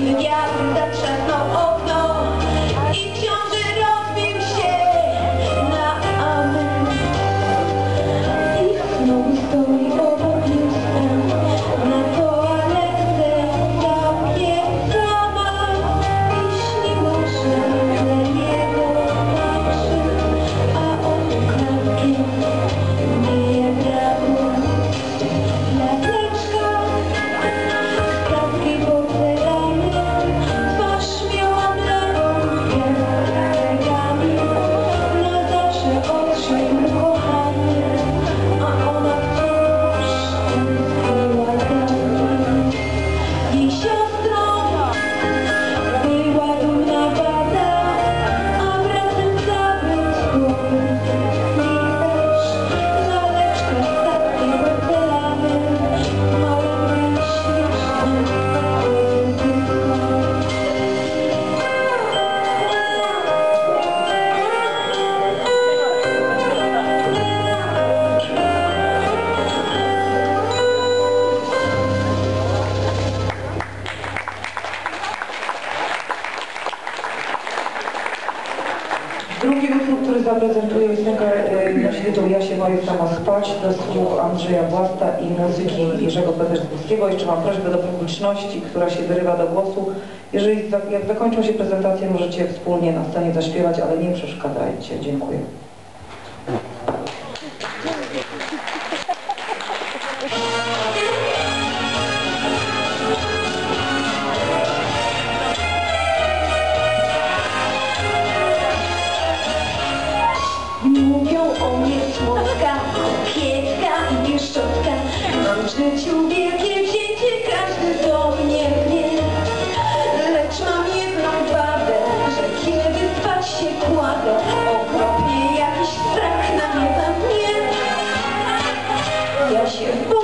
Yeah. Państwa prezentuję ósmego nositytuł e, Ja się boję sama spać do słów Andrzeja Błasta i muzyki Jerzego Petersburskiego. Jeszcze mam prośbę do publiczności, która się wyrywa do głosu. Jeżeli jak zakończą się prezentacje, możecie wspólnie na scenie zaśpiewać, ale nie przeszkadzajcie. Dziękuję. życiu wielkie wzięcie każdy do mnie gnie. Lecz mam jedną wadę, że kiedy spać się kładę, okropnie jakiś strach nawiewa mnie. Ja się boję.